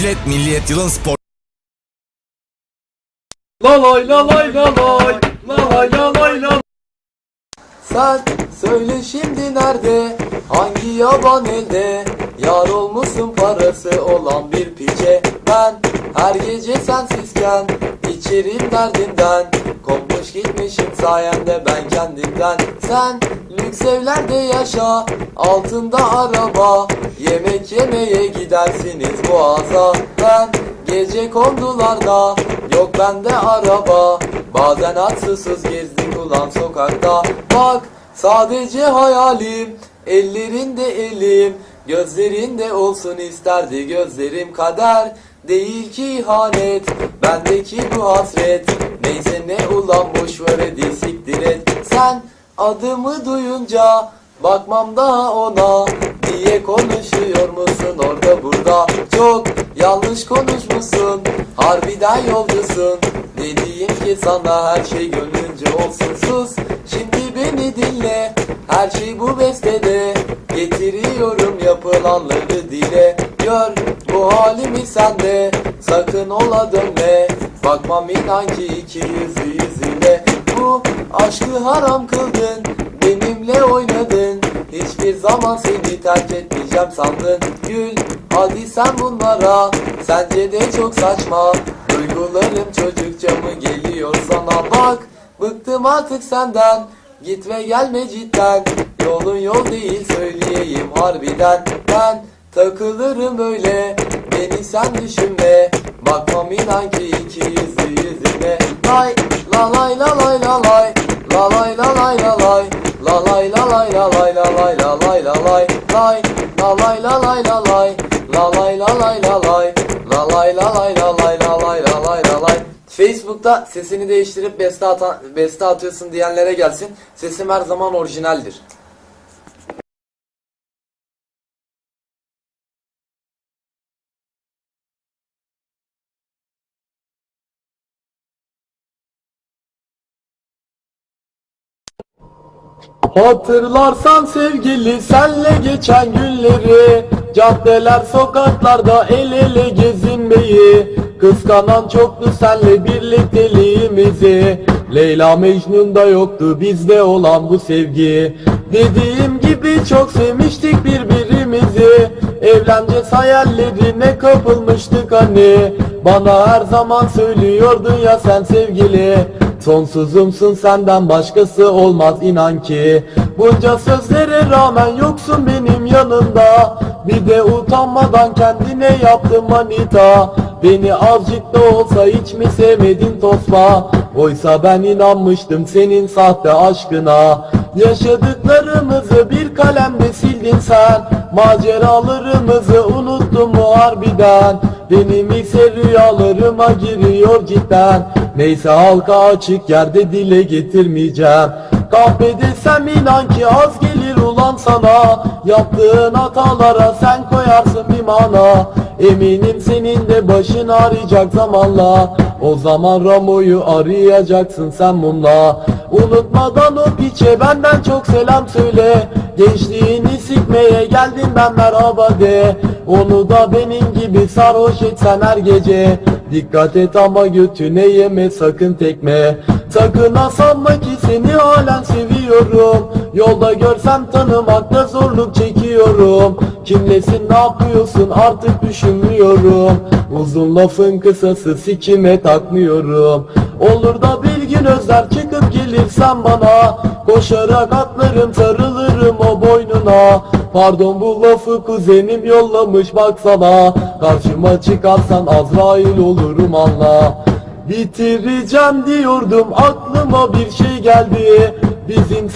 Jilet Milliyet Yılın Spor La lay la lay la lay La lay la lay la. Sen söyle şimdi nerede? Hangi yaban elde? Yar olmuşsun parası olan bir piçe. Ben her gece sensizken içerim derdimden Kopmuş gitmişim sayende ben kendimden. Sen lüks evlerde yaşa Altında araba Yemek yemeye gidersiniz boğaza. Ben gece kondularda Yok bende araba. Bazen atsızsız gezdik ulan sokakta. Bak sadece hayalim Ellerinde elim. Gözlerinde olsun isterdi gözlerim kader. Değil ki ihanet Bendeki bu hasret. Neyse ne ulan boş ver hadi siktir et. Sen adımı duyunca Bakmam daha ona. Diye konuşuyor musun orada burada? Çok yanlış konuşmuşsun. Harbiden yolcusun. Dediğim ki sana her şey gönlünce olsun. Sus Şimdi beni dinle. Her şey bu bestede. Getiriyorum yapılanları dile. Gör bu halimi sende Sakın ola dönme. Bakmam inan ki iki yüzlü yüzüne. Bu aşkı haram kıldın. Benimle Hiçbir zaman seni terk etmeyeceğim sandın. Gül hadi sen bunlara Sence de çok saçma. Duygularım çocukça mı geliyor sana? Bak Bıktım artık senden. Git ve gelme cidden. Yolun yol değil söyleyeyim harbiden. Ben takılırım öyle Beni sen düşünme. Bakmam inan ki iki yüzlü yüzüne Lay lay la lay Lay la lay la lay la lay La lay la lay la lay La lay la lay la lay la lay la lay la lay Facebook'ta sesini değiştirip beste, atan, beste atıyorsun diyenlere gelsin. Sesim her zaman orijinaldir. Hatırlarsan sevgili senle geçen günleri. Caddeler sokaklarda el ele gezinmeyi. Kıskanan çoktu senle birlikteliğimizi. Leyla Mecnun'da yoktu bizde olan bu sevgi. Dediğim gibi çok sevmiştik birbirimizi. Evleneceğiz hayallerine kapılmıştık hani Bana her zaman söylüyordun ya sen sevgili. Sonsuzumsun senden başkası olmaz inan ki. Bunca sözlere rağmen yoksun benim yanımda. Bir de utanmadan kendine yaptın manita. Beni azıcık da olsa hiç mi sevmedin tosma? Oysa ben inanmıştım senin sahte aşkına. Yaşadıklarımızı bir kalemde sildin sen. Maceralarımızı unuttun mu harbiden Benim ise rüyalarıma giriyor cidden Neyse halka açık yerde dile getirmeyeceğim. Kahvedesem inan ki az gelir ulan sana. Yaptığın hatalara sen koyarsın bir mana Eminim senin de başın ağrıyacak zamanla. O zaman Ramo'yu arayacaksın sen bununla. Unutmadan o piçe benden çok selam söyle Gençliğini sikmeye geldim ben merhaba de. Onu da benim gibi sarhoş etsen her gece. Dikkat et ama götüne yeme sakın tekme. Sakın ha sanma ki seni halen seviyorum. Yolda görsem tanımakta zorluk çekiyorum. Kimlesin ne yapıyorsun artık düşünmüyorum. Uzun lafın kısası sikime takmıyorum. Olur da bir gün özler çıkıp gelirsen bana Koşarak atlarım sarılırım o boynuna. Pardon bu lafı kuzenim yollamış baksana. Karşıma çıkarsan Azrail olurum anla. Bitireceğim diyordum aklıma bir şey geldi. Bizim